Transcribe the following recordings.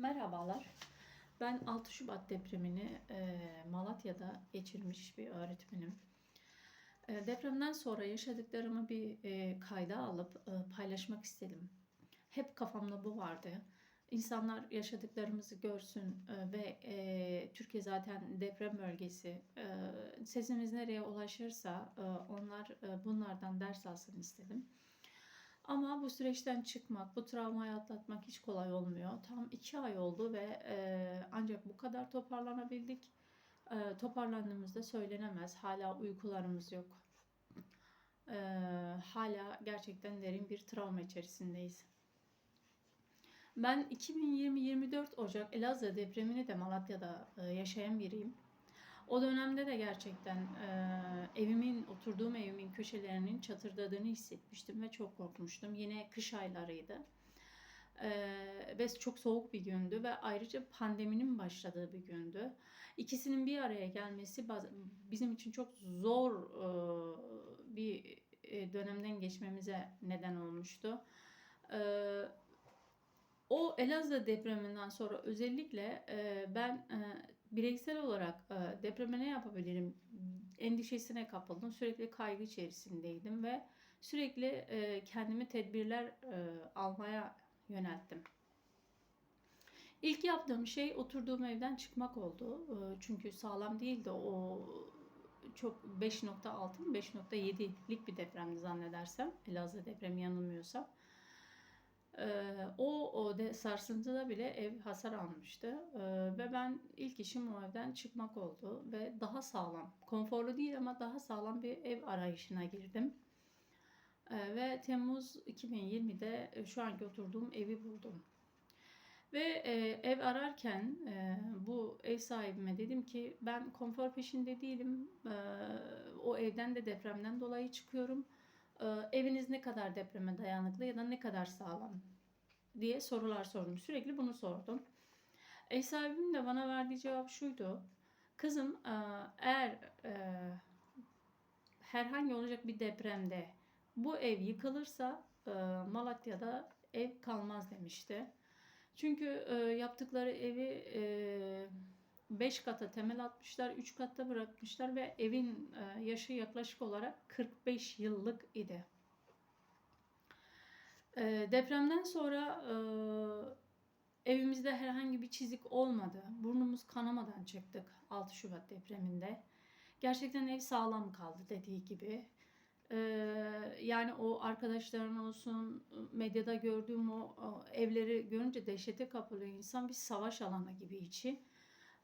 Merhabalar. Ben 6 Şubat depremini e, Malatya'da geçirmiş bir öğretmenim. E, depremden sonra yaşadıklarımı bir e, kayda alıp e, paylaşmak istedim. Hep kafamda bu vardı. İnsanlar yaşadıklarımızı görsün e, ve e, Türkiye zaten deprem bölgesi. E, sesimiz nereye ulaşırsa e, onlar e, bunlardan ders alsın istedim. Ama bu süreçten çıkmak, bu travmayı atlatmak hiç kolay olmuyor. Tam iki ay oldu ve e, ancak bu kadar toparlanabildik. E, toparlandığımızda söylenemez. Hala uykularımız yok. E, hala gerçekten derin bir travma içerisindeyiz. Ben 2020-24 Ocak Elazığ depremini de Malatya'da e, yaşayan biriyim. O dönemde de gerçekten e, evimin, oturduğum evimin köşelerinin çatırdadığını hissetmiştim ve çok korkmuştum. Yine kış aylarıydı. E, ve çok soğuk bir gündü ve ayrıca pandeminin başladığı bir gündü. İkisinin bir araya gelmesi bizim için çok zor e, bir dönemden geçmemize neden olmuştu. E, o Elazığ depreminden sonra özellikle e, ben e, bireysel olarak e, depreme ne yapabilirim endişesine kapıldım. Sürekli kaygı içerisindeydim ve sürekli e, kendimi tedbirler e, almaya yönelttim. İlk yaptığım şey oturduğum evden çıkmak oldu. E, çünkü sağlam değildi o çok 5.6 mı 5.7'lik bir depremdi zannedersem. Elazığ depremi yanılmıyorsam. O, o de, sarsıntıda bile ev hasar almıştı Ee, ve ben ilk işim o evden çıkmak oldu ve daha sağlam, konforlu değil ama daha sağlam bir ev arayışına girdim. Ee, ve Temmuz 2020'de e, şu anki oturduğum evi buldum. Ve e, ev ararken e, bu ev sahibime dedim ki ben konfor peşinde değilim. E, o evden de depremden dolayı çıkıyorum. E, eviniz ne kadar depreme dayanıklı ya da ne kadar sağlam diye sorular sordum. Sürekli bunu sordum. Ev sahibimin de bana verdiği cevap şuydu. Kızım e, eğer e, herhangi olacak bir depremde bu ev yıkılırsa e, Malatya'da ev kalmaz demişti. Çünkü e, yaptıkları evi 5 kata temel atmışlar, 3 katta bırakmışlar ve evin e, yaşı yaklaşık olarak 45 yıllık idi. E, depremden sonra e, evimizde herhangi bir çizik olmadı. Burnumuz kanamadan çıktık 6 Şubat depreminde. Gerçekten ev sağlam kaldı dediği gibi. Ee, yani o arkadaşların olsun medyada gördüğüm o, o evleri görünce dehşete kapılıyor insan bir savaş alanı gibi içi.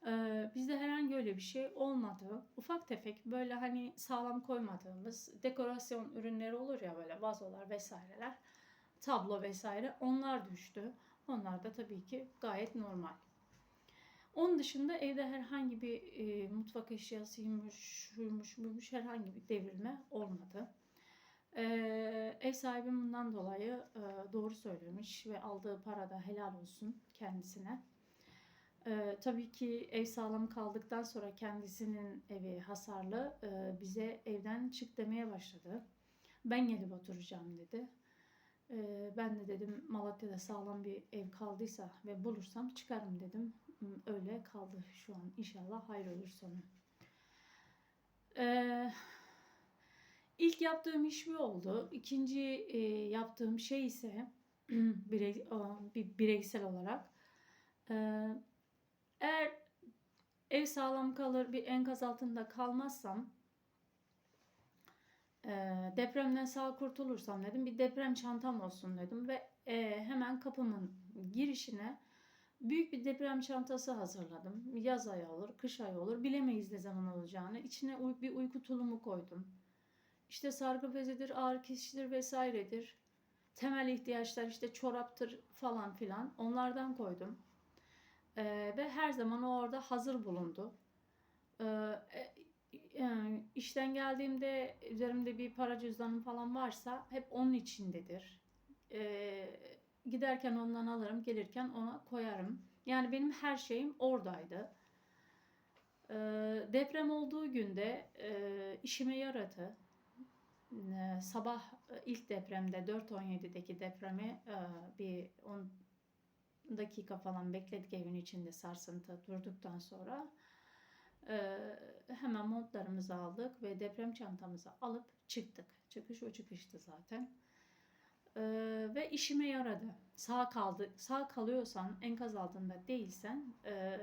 Ee, bizde herhangi öyle bir şey olmadı. Ufak tefek böyle hani sağlam koymadığımız dekorasyon ürünleri olur ya böyle vazolar vesaireler, tablo vesaire onlar düştü. Onlar da tabii ki gayet normal. Onun dışında evde herhangi bir e, mutfak eşyasıymış, şuymuş, buymuş herhangi bir devrilme olmadı. E, ev sahibim bundan dolayı e, doğru söylemiş ve aldığı para da helal olsun kendisine. E, tabii ki ev sağlam kaldıktan sonra kendisinin evi hasarlı e, bize evden çık demeye başladı. Ben gelip oturacağım dedi. E, ben de dedim Malatya'da sağlam bir ev kaldıysa ve bulursam çıkarım dedim. Öyle kaldı şu an. İnşallah hayır olur sonu. Ee, ilk yaptığım iş bu oldu. İkinci e, yaptığım şey ise birey, bir bireysel olarak eğer ev sağlam kalır bir enkaz altında kalmazsam depremden sağ kurtulursam dedim bir deprem çantam olsun dedim ve e, hemen kapımın girişine Büyük bir deprem çantası hazırladım. Yaz ayı olur, kış ayı olur. Bilemeyiz ne zaman olacağını. İçine bir uyku tulumu koydum. İşte sargı bezidir, ağrı kesicidir vesairedir. Temel ihtiyaçlar işte çoraptır falan filan. Onlardan koydum. Ee, ve her zaman o orada hazır bulundu. Ee, yani işten geldiğimde üzerimde bir para cüzdanım falan varsa hep onun içindedir. Ee, Giderken ondan alırım, gelirken ona koyarım. Yani benim her şeyim oradaydı. Ee, deprem olduğu günde e, işime yaradı. Ee, sabah ilk depremde 4.17'deki depremi e, bir on, dakika falan bekledik evin içinde sarsıntı durduktan sonra. Ee, hemen montlarımızı aldık ve deprem çantamızı alıp çıktık. Çıkış o çıkıştı zaten. Ee, ve işime yaradı. Sağ kaldı, sağ kalıyorsan, enkaz altında değilsen ee,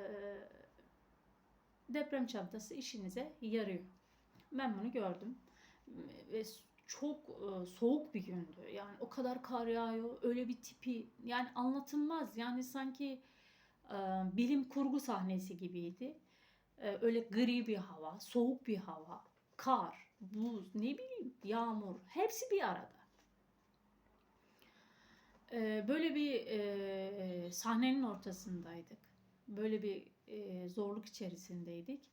deprem çantası işinize yarıyor. Ben bunu gördüm ve çok e, soğuk bir gündü. Yani o kadar kar yağıyor, öyle bir tipi yani anlatılmaz. Yani sanki e, bilim kurgu sahnesi gibiydi. E, öyle gri bir hava, soğuk bir hava, kar, buz, ne bileyim yağmur hepsi bir arada. E, böyle bir e, sahnenin ortasındaydık. Böyle bir e, zorluk içerisindeydik.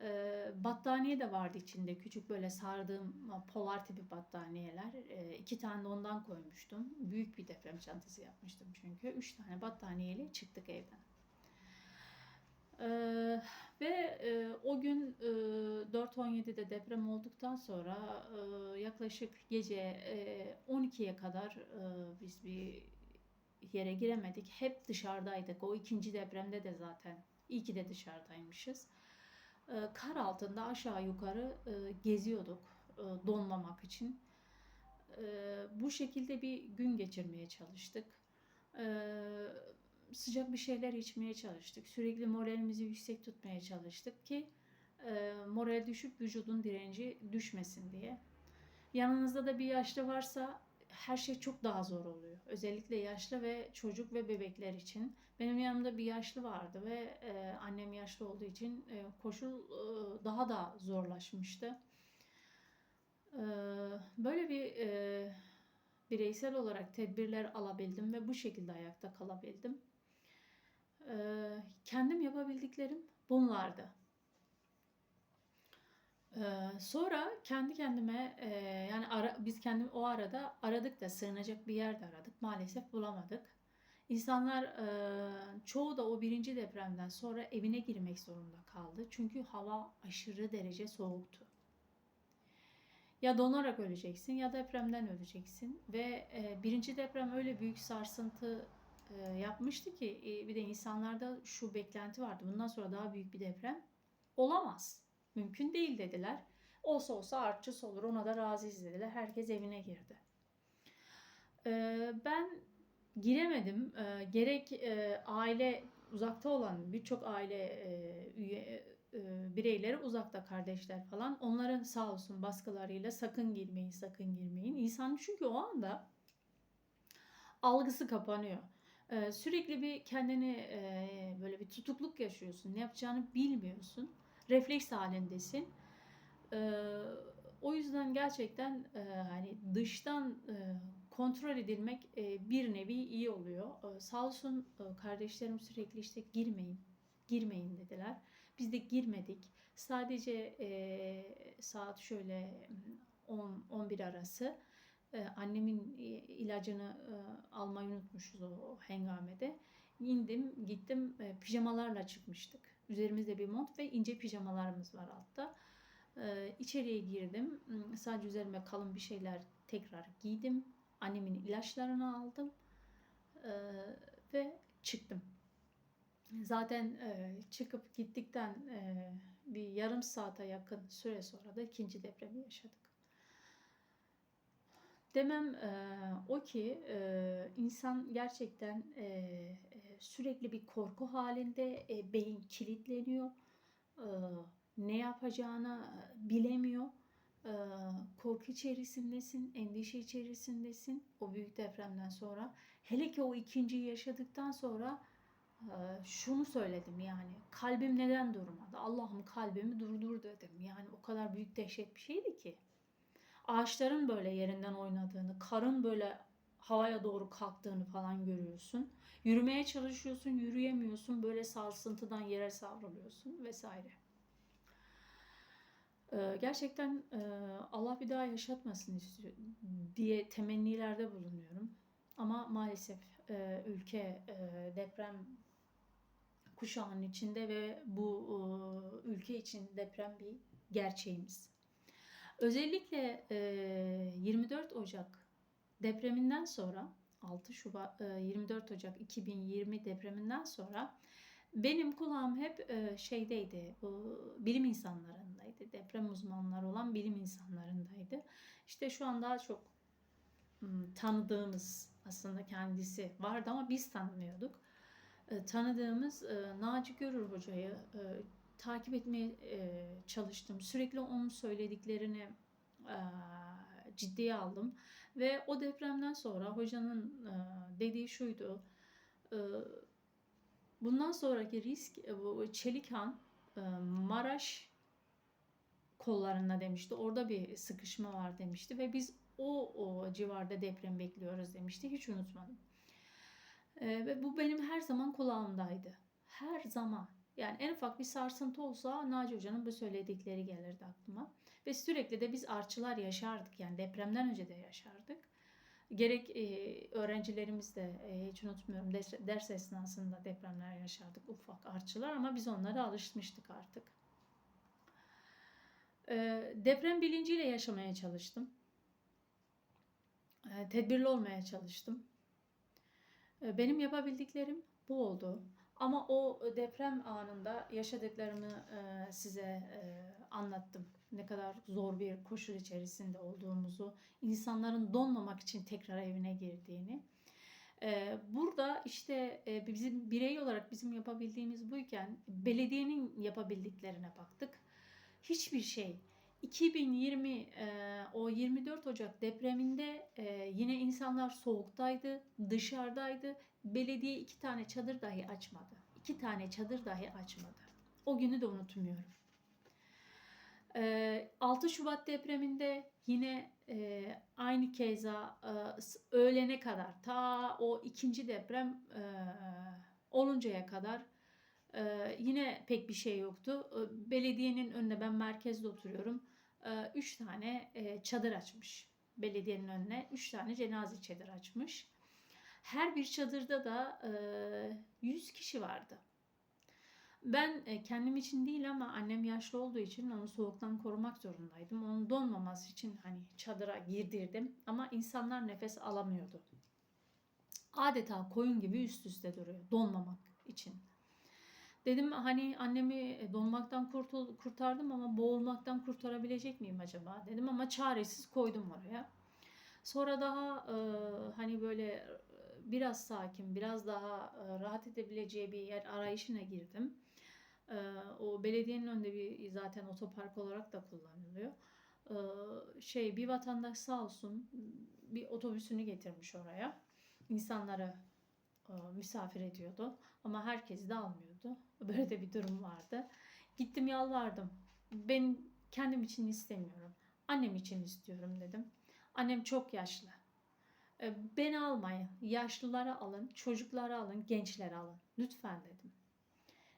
E, battaniye de vardı içinde. Küçük böyle sardığım polar tipi battaniyeler. E, iki tane de ondan koymuştum. Büyük bir deprem çantası yapmıştım çünkü. Üç tane battaniyeyle çıktık evden. E, ve e, o gün e, 4.17'de deprem olduktan sonra e, yaklaşık gece e, 12'ye kadar e, biz bir yere giremedik. Hep dışarıdaydık. O ikinci depremde de zaten iyi ki de dışarıdaymışız. E, kar altında aşağı yukarı e, geziyorduk e, donmamak için. E, bu şekilde bir gün geçirmeye çalıştık. E, sıcak bir şeyler içmeye çalıştık. Sürekli moralimizi yüksek tutmaya çalıştık ki e, moral düşüp vücudun direnci düşmesin diye. Yanınızda da bir yaşlı varsa her şey çok daha zor oluyor. Özellikle yaşlı ve çocuk ve bebekler için. Benim yanımda bir yaşlı vardı ve e, annem yaşlı olduğu için e, koşul e, daha da zorlaşmıştı. E, böyle bir e, bireysel olarak tedbirler alabildim ve bu şekilde ayakta kalabildim. E, kendim yapabildiklerim bunlardı. Ee, sonra kendi kendime e, yani ara, biz kendi o arada aradık da sığınacak bir yer de aradık. Maalesef bulamadık. İnsanlar e, çoğu da o birinci depremden sonra evine girmek zorunda kaldı. Çünkü hava aşırı derece soğuktu. Ya donarak öleceksin ya depremden öleceksin. Ve e, birinci deprem öyle büyük sarsıntı yapmıştı ki e, bir de insanlarda şu beklenti vardı. Bundan sonra daha büyük bir deprem olamaz mümkün değil dediler. Olsa olsa artçısı olur ona da razıyız dediler. Herkes evine girdi. Ee, ben giremedim. Gerek e, aile uzakta olan birçok aile e, üye e, bireyleri uzakta kardeşler falan onların sağ olsun baskılarıyla sakın girmeyin sakın girmeyin. İnsan çünkü o anda algısı kapanıyor. Sürekli bir kendini böyle bir tutukluk yaşıyorsun. Ne yapacağını bilmiyorsun refleks halindesin. O yüzden gerçekten hani dıştan kontrol edilmek bir nevi iyi oluyor. E, sağ olsun kardeşlerim sürekli işte girmeyin, girmeyin dediler. Biz de girmedik. Sadece saat şöyle 10-11 arası e, annemin ilacını e, almayı unutmuşuz o hengamede. İndim, gittim, e, pijamalarla çıkmıştık. Üzerimizde bir mont ve ince pijamalarımız var altta. Ee, içeriye girdim. Hmm, sadece üzerime kalın bir şeyler tekrar giydim. Annemin ilaçlarını aldım. Ee, ve çıktım. Zaten e, çıkıp gittikten e, bir yarım saate yakın süre sonra da ikinci depremi yaşadık. Demem e, o ki e, insan gerçekten e, sürekli bir korku halinde e, beyin kilitleniyor. E, ne yapacağını bilemiyor. E, korku içerisindesin, endişe içerisindesin o büyük depremden sonra. Hele ki o ikinciyi yaşadıktan sonra e, şunu söyledim yani kalbim neden durmadı? Allah'ım kalbimi durdur dedim. Yani o kadar büyük dehşet bir şeydi ki ağaçların böyle yerinden oynadığını, karın böyle havaya doğru kalktığını falan görüyorsun. Yürümeye çalışıyorsun, yürüyemiyorsun. Böyle sarsıntıdan yere savruluyorsun vesaire. Ee, gerçekten e, Allah bir daha yaşatmasın diye temennilerde bulunuyorum. Ama maalesef e, ülke e, deprem kuşağının içinde ve bu ülke için deprem bir gerçeğimiz. Özellikle 24 Ocak depreminden sonra 6 Şubat e, 24 Ocak 2020 depreminden sonra benim kulağım hep e, şeydeydi. Bilim insanlarındaydı. Deprem uzmanları olan bilim insanlarındaydı. İşte şu an daha çok hmm, tanıdığımız aslında kendisi vardı ama biz tanımıyorduk. E, tanıdığımız e, Naci Görür hocayı e, takip etmeye e, çalıştım. Sürekli onun söylediklerini e, ciddiye aldım. Ve o depremden sonra hocanın e, dediği şuydu. E, bundan sonraki risk e, Çelikhan e, Maraş kollarında demişti. Orada bir sıkışma var demişti ve biz o, o civarda deprem bekliyoruz demişti. Hiç unutmadım. E, ve bu benim her zaman kulağımdaydı. Her zaman. Yani en ufak bir sarsıntı olsa Naci Hoca'nın bu söyledikleri gelirdi aklıma. Ve sürekli de biz artçılar yaşardık. Yani depremden önce de yaşardık. Gerek e, öğrencilerimiz de e, hiç unutmuyorum ders, ders esnasında depremler yaşardık. Ufak artçılar ama biz onlara alışmıştık artık. E, deprem bilinciyle yaşamaya çalıştım. E, tedbirli olmaya çalıştım. E, benim yapabildiklerim bu oldu. Ama o deprem anında yaşadıklarımı e, size e, anlattım. Ne kadar zor bir koşul içerisinde olduğumuzu, insanların donmamak için tekrar evine girdiğini. E, burada işte e, bizim birey olarak bizim yapabildiğimiz buyken belediyenin yapabildiklerine baktık. Hiçbir şey 2020 e, o 24 Ocak depreminde e, yine insanlar soğuktaydı, dışarıdaydı. Belediye iki tane çadır dahi açmadı. İki tane çadır dahi açmadı. O günü de unutmuyorum. E, 6 Şubat depreminde yine e, aynı keza e, öğlene kadar ta o ikinci deprem e, oluncaya kadar ee, yine pek bir şey yoktu. Ee, belediyenin önünde ben merkezde oturuyorum. Ee, üç tane e, çadır açmış. Belediyenin önüne üç tane cenaze çadır açmış. Her bir çadırda da e, 100 kişi vardı. Ben e, kendim için değil ama annem yaşlı olduğu için onu soğuktan korumak zorundaydım. Onun donmaması için hani çadıra girdirdim ama insanlar nefes alamıyordu. Adeta koyun gibi üst üste duruyor donmamak için. Dedim hani annemi donmaktan kurtul, kurtardım ama boğulmaktan kurtarabilecek miyim acaba dedim ama çaresiz koydum oraya. Sonra daha e, hani böyle biraz sakin, biraz daha e, rahat edebileceği bir yer arayışına girdim. E, o belediyenin önünde bir zaten otopark olarak da kullanılıyor. E, şey bir vatandaş sağ olsun bir otobüsünü getirmiş oraya. İnsanları e, misafir ediyordu. Ama herkesi de almıyordu. Böyle de bir durum vardı. Gittim yalvardım. Ben kendim için istemiyorum. Annem için istiyorum dedim. Annem çok yaşlı. E, beni almayın. Yaşlıları alın, çocukları alın, gençleri alın. Lütfen dedim.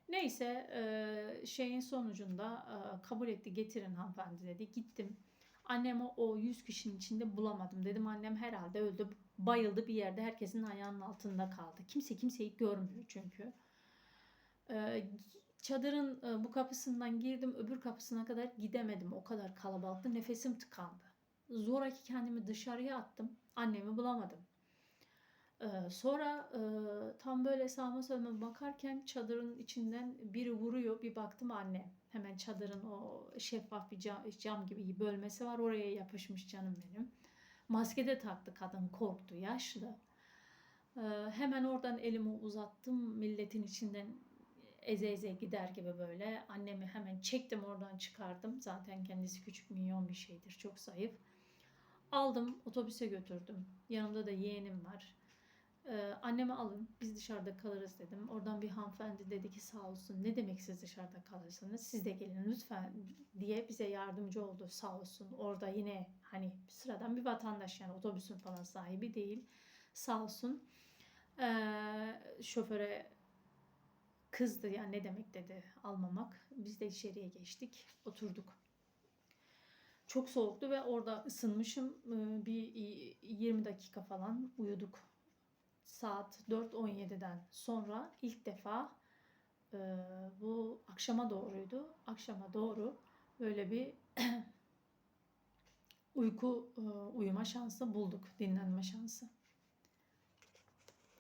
Neyse e, şeyin sonucunda kabul etti getirin hanımefendi dedi. Gittim. Annemi o 100 kişinin içinde bulamadım. Dedim annem herhalde öldü bayıldı bir yerde herkesin ayağının altında kaldı. Kimse kimseyi görmüyor çünkü. Ee, çadırın e, bu kapısından girdim öbür kapısına kadar gidemedim. O kadar kalabalıktı. Nefesim tıkandı. Zoraki kendimi dışarıya attım. Annemi bulamadım. Ee, sonra e, tam böyle sağma soluma bakarken çadırın içinden biri vuruyor. Bir baktım anne. Hemen çadırın o şeffaf bir cam, cam gibi bölmesi var. Oraya yapışmış canım benim. Maske de taktı kadın korktu yaşlı. Ee, hemen oradan elimi uzattım milletin içinden eze eze gider gibi böyle. Annemi hemen çektim oradan çıkardım. Zaten kendisi küçük minyon bir şeydir çok zayıf. Aldım otobüse götürdüm. Yanımda da yeğenim var. Ee, annemi alın biz dışarıda kalırız dedim. Oradan bir hanımefendi dedi ki sağ olsun ne demek siz dışarıda kalırsınız siz de gelin lütfen diye bize yardımcı oldu sağ olsun. Orada yine hani sıradan bir vatandaş yani otobüsün falan sahibi değil sağ olsun. Ee, şoföre kızdı yani ne demek dedi almamak. Biz de içeriye geçtik oturduk. Çok soğuktu ve orada ısınmışım. Bir 20 dakika falan uyuduk saat 4.17'den sonra ilk defa e, bu akşama doğruydu. Akşama doğru böyle bir uyku e, uyuma şansı bulduk, dinlenme şansı.